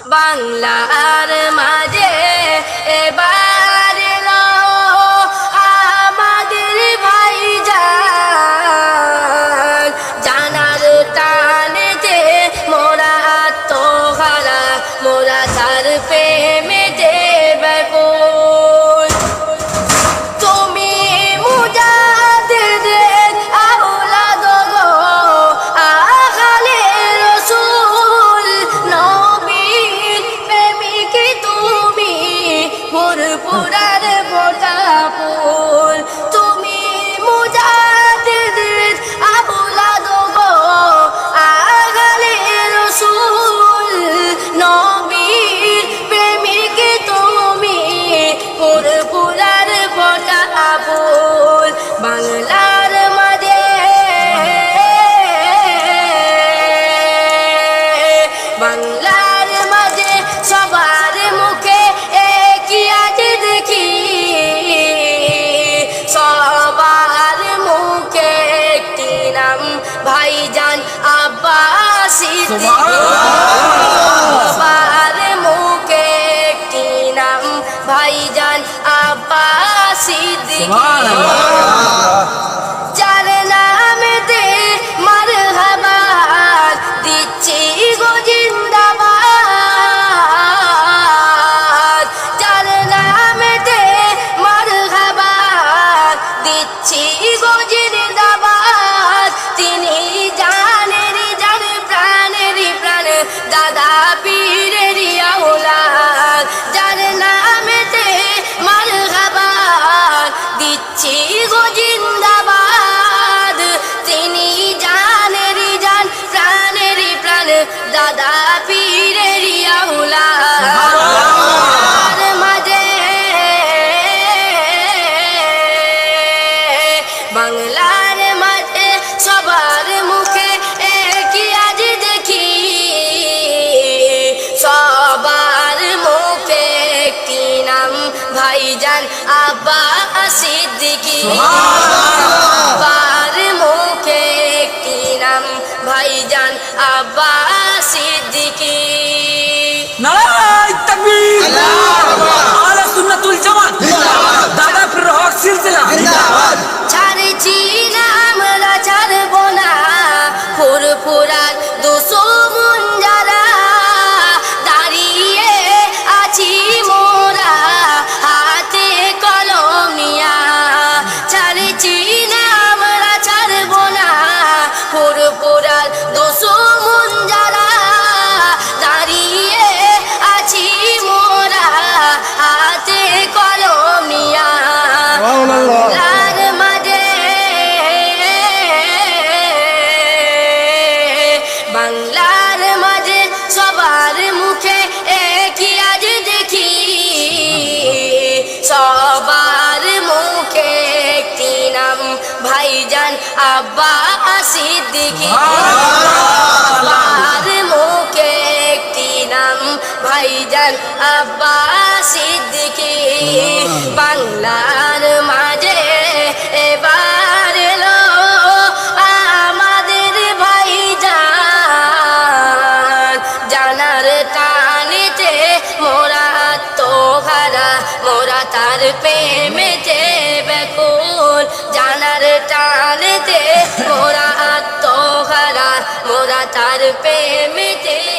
বাংলা আর মাঝে এবার আমাদের ভাই জানার টানেতে মোরা তোহারা মোরা বাবার মুখে একটি নাম ভাইজান আব্বাসি দিকে সবার মুখে কি আজ দেখি। সবার মুখে একটি নাম, ভাইজান আব্বা সিদ্দিকি। সবার মুখে একটি নাম, ভাইজান আব্বা সিদ্দিকী। আব্বা সিদ্দিকি আর মুখে একটি নাম ভাইজান আব্বা সিদ্দিকি বাংলার মাঝে এবার এলো আমাদের ভাইজান। জানার টানিতে মোরা তো হারা মোরা তার প্রেমেতে জানার টানেতে মোরা আত্মহারা মোরা তার প্রেমেতে।